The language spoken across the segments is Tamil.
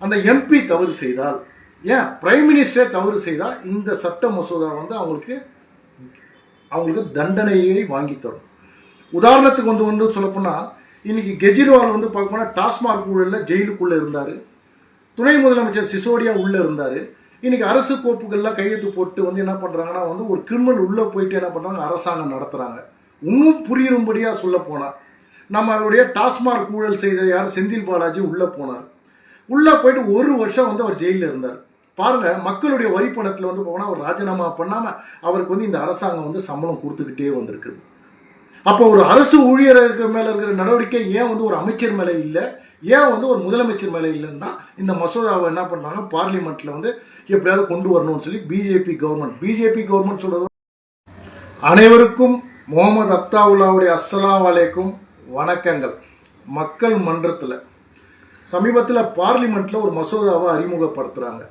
அந்த எம்பி தவறு செய்தால் ஏன்? பிரைம் மினிஸ்டரே தவறு செய்தால் இந்த சட்ட மசோதா வந்து அவங்களுக்கு அவங்களுக்கு தண்டனையை வாங்கி தரும். உதாரணத்துக்கு வந்து வந்து சொல்லப்போனால் இன்னைக்கு கெஜ்ரிவால் வந்து பார்க்க டாஸ்மாக் ஊழலில் ஜெயிலுக்குள்ளே இருந்தார். துணை முதலமைச்சர் சிசோடியா உள்ளே இருந்தார். இன்னைக்கு அரசு கோப்புகள்லாம் கையெழுத்து போட்டு வந்து என்ன பண்ணுறாங்கன்னா வந்து ஒரு கிரிமினல் உள்ளே போயிட்டு என்ன பண்ணுறாங்க அரசாங்கம் நடத்துகிறாங்க இன்னும் புரியும்படியாக சொல்ல போனால் நம்மளுடைய டாஸ்மாக் ஊழல் செய்த யார்? செந்தில் பாலாஜி உள்ளே போனார். உள்ளே போயிட்டு ஒரு வருஷம் வந்து அவர் ஜெயிலில் இருந்தார். பாருங்க மக்களுடைய வரி பணத்தில் வந்து போனால் அவர் ராஜினாமா பண்ணாமல் அவருக்கு வந்து இந்த அரசாங்கம் வந்து சம்பளம் கொடுத்துக்கிட்டே வந்திருக்குது அப்போ ஒரு அரசு ஊழியருக்கு மேலே இருக்கிற நடவடிக்கை ஏன் வந்து ஒரு அமைச்சர் மேலே இல்லை? ஏன் வந்து ஒரு முதலமைச்சர் மேலே இல்லைன்னா இந்த மசோதாவை என்ன பண்ணாங்க பார்லிமெண்ட்டில் வந்து எப்படியாவது கொண்டு வரணும்னு சொல்லி பிஜேபி கவர்மெண்ட் பிஜேபி கவர்மெண்ட் சொல்கிறது அனைவருக்கும் முகமது அப்தாவுல்லாவுடைய அஸ்ஸலாம் வலைக்கும் வணக்கங்கள். மக்கள் மன்றத்தில் சமீபத்தில் பார்லிமெண்ட்டில் ஒரு மசோதாவை அறிமுகப்படுத்துகிறாங்க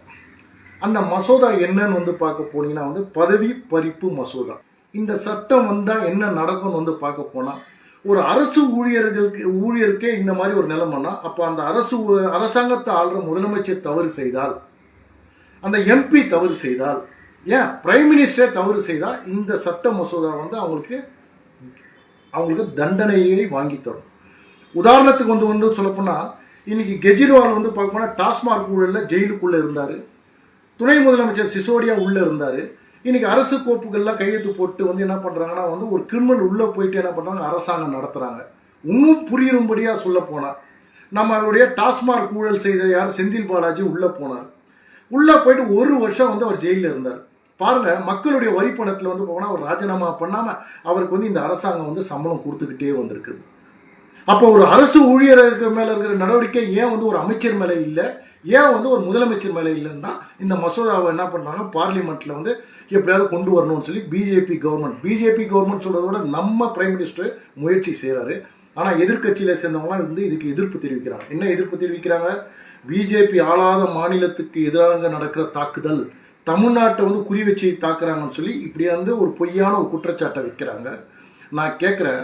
அந்த மசோதா என்னன்னு வந்து பார்க்க போனீங்கன்னா வந்து பதவி பறிப்பு மசோதா. இந்த சட்டம் வந்தால் என்ன நடக்கும்னு வந்து பார்க்க போனால் ஒரு அரசு ஊழியர்களுக்கு ஊழியருக்கே இந்த மாதிரி ஒரு நிலைமைனா அப்போ அந்த அரசு அரசாங்கத்தை ஆள்ற முதலமைச்சர் தவறு செய்தால் அந்த எம்பி தவறு செய்தால் ஏன் பிரைம் மினிஸ்டரே தவறு செய்தால் இந்த சட்ட மசோதா வந்து அவங்களுக்கு அவங்களுக்கு தண்டனையை வாங்கி தரும். உதாரணத்துக்கு வந்து வந்து சொல்லப்போனால் இன்னைக்கு கெஜ்ரிவால் வந்து பார்க்க போனால் டாஸ்மாக் ஊழலில் ஜெயிலுக்குள்ளே இருந்தார். துணை முதலமைச்சர் சிசோடியா உள்ளே இருந்தார். இன்னைக்கு அரசு கோப்புகள்லாம் கையெழுத்து போட்டு வந்து என்ன பண்ணுறாங்கன்னா வந்து ஒரு கிரிமினல் உள்ளே போயிட்டு என்ன பண்ணுறாங்க அரசாங்கம் நடத்துகிறாங்க இன்னும் புரியும்படியாக சொல்ல போனால் நம்மளுடைய டாஸ்மாக் ஊழல் செய்த யார்? செந்தில் பாலாஜி உள்ளே போனார். உள்ளே போயிட்டு ஒரு வருஷம் வந்து அவர் ஜெயிலில் இருந்தார். பாருங்க மக்களுடைய வரி பணத்தில் வந்து போனால் அவர் ராஜினாமா பண்ணாமல் அவருக்கு வந்து இந்த அரசாங்கம் வந்து சம்பளம் கொடுத்துக்கிட்டே வந்திருக்குது. அப்போ ஒரு அரசு ஊழியருக்கு மேலே இருக்கிற நடவடிக்கை ஏன் வந்து ஒரு அமைச்சர் மேலே இல்லை? ஏன் வந்து ஒரு முதலமைச்சர் மேலே இல்லைன்னா இந்த மசோதாவை என்ன பண்ணாங்க பார்லிமெண்ட்டில் வந்து எப்படியாவது கொண்டு வரணும்னு சொல்லி பிஜேபி கவர்மெண்ட் பிஜேபி கவர்மெண்ட் சொல்கிறத விட நம்ம பிரைம் மினிஸ்டர் முயற்சி செய்கிறாரு ஆனால் எதிர்க்கட்சியில் சேர்ந்தவங்களாம் வந்து இதுக்கு எதிர்ப்பு தெரிவிக்கிறாங்க. என்ன எதிர்ப்பு தெரிவிக்கிறாங்க? பிஜேபி ஆளாத மாநிலத்துக்கு எதிராக நடக்கிற தாக்குதல் தமிழ்நாட்டை வந்து குறி வச்சு தாக்குறாங்கன்னு சொல்லி இப்படி வந்து ஒரு பொய்யான ஒரு குற்றச்சாட்டை வைக்கிறாங்க. நான் கேட்குறேன்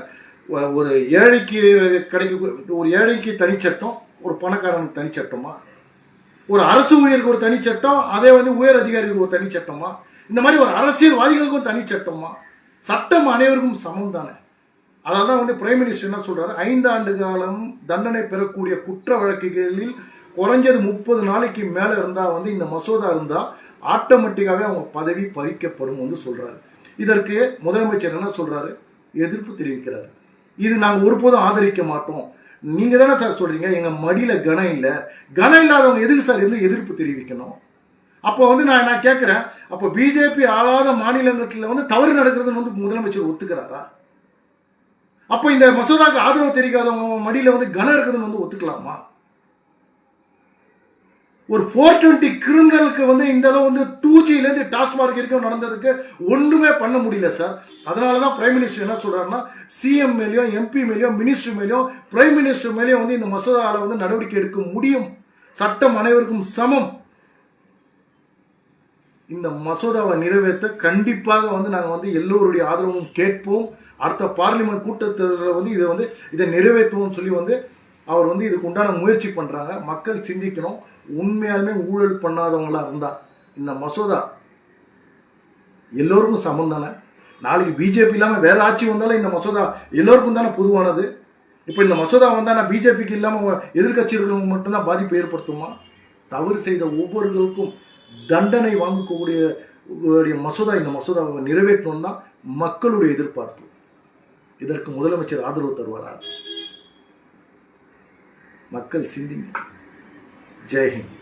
ஒரு ஏழைக்கு கிடைக்க ஒரு ஏழைக்கு தனிச்சட்டம் ஒரு பணக்காரனுக்கு தனிச்சட்டமா? ஒரு அரசு ஊழியருக்கு ஒரு தனிச்சட்டம் அதே வந்து உயர் அதிகாரிகளுக்கு ஒரு தனிச்சட்டமா? இந்த மாதிரி ஒரு அரசியல்வாதிகளுக்கும் தனிச்சட்டமா? சட்டம் அனைவருக்கும் சமம் தானே. அதனால தான் வந்து பிரைம் மினிஸ்டர் என்ன சொல்றாரு? ஐந்து ஆண்டு காலம் தண்டனை பெறக்கூடிய குற்ற வழக்குகளில் குறைஞ்சது முப்பது நாளைக்கு மேலே இருந்தால் வந்து இந்த மசோதா இருந்தால் ஆட்டோமேட்டிக்காகவே அவங்க பதவி பறிக்கப்படும் வந்து சொல்றாரு. இதற்கு முதலமைச்சர் என்ன சொல்றாரு? எதிர்ப்பு தெரிவிக்கிறாரு. இது நாங்கள் ஒருபோதும் ஆதரிக்க மாட்டோம். நீங்கள் தானே சார் சொல்றீங்க எங்கள் மடியில் கனம் இல்லை. கனம் இல்லாதவங்க எதுக்கு சார் எந்த எதிர்ப்பு தெரிவிக்கணும்? அப்போ வந்து நான் நான் கேட்குறேன் அப்போ பிஜேபி ஆளாத மாநிலங்களில் வந்து தவறு நடக்கிறதுன்னு வந்து முதலமைச்சர் ஒத்துக்கிறாரா? அப்போ இந்த மசோதாக்கு ஆதரவு தெரிவிக்காதவங்க மடியில் வந்து கனம் இருக்குதுன்னு வந்து ஒத்துக்கலாமா? ஒரு ஃபோர் டுவெண்ட்டி கிரிமினலுக்கு வந்து இந்த அளவு வந்து டூ ஜிலேருந்து டாஸ்மார்க் இருக்கும் நடந்ததுக்கு ஒன்றுமே பண்ண முடியல சார் அதனால தான் பிரைம் மினிஸ்டர் என்ன சொல்கிறாருன்னா சிஎம் மேலேயும் எம்பி மேலேயும் மினிஸ்டர் மேலேயும் பிரைம் மினிஸ்டர் மேலேயும் வந்து இந்த மசோதாவில் வந்து நடவடிக்கை எடுக்க முடியும். சட்டம் அனைவருக்கும் சமம். இந்த மசோதாவை நிறைவேற்ற கண்டிப்பாக வந்து நாங்கள் வந்து எல்லோருடைய ஆதரவும் கேட்போம். அடுத்த பார்லிமெண்ட் கூட்டத்தொடரில் வந்து இதை வந்து இதை நிறைவேற்றுவோம்னு சொல்லி வந்து அவர் வந்து இதுக்கு உண்டான முயற்சி பண்ணுறாங்க மக்கள் சிந்திக்கணும். உண்மையாலுமே ஊழல் பண்ணாதவங்களா இருந்தால் இந்த மசோதா எல்லோருக்கும் சமம் தானே? நாளைக்கு பிஜேபி இல்லாமல் வேறு ஆட்சி வந்தாலும் இந்த மசோதா எல்லோருக்கும் தானே பொதுவானது? இப்போ இந்த மசோதா வந்தால் நான் பிஜேபிக்கு இல்லாமல் எதிர்கட்சிகளுக்கு மட்டும்தான் பாதிப்பு ஏற்படுத்துமா? தவறு செய்த ஒவ்வொருவருக்கும் தண்டனை வாங்கக்கூடிய உடைய மசோதா இந்த மசோதாவை நிறைவேற்றணும் தான் மக்களுடைய எதிர்பார்ப்பு. இதற்கு முதலமைச்சர் ஆதரவு தருவாரா? மக்கள் சிந்திங்க ஜெய்ஹிந்த்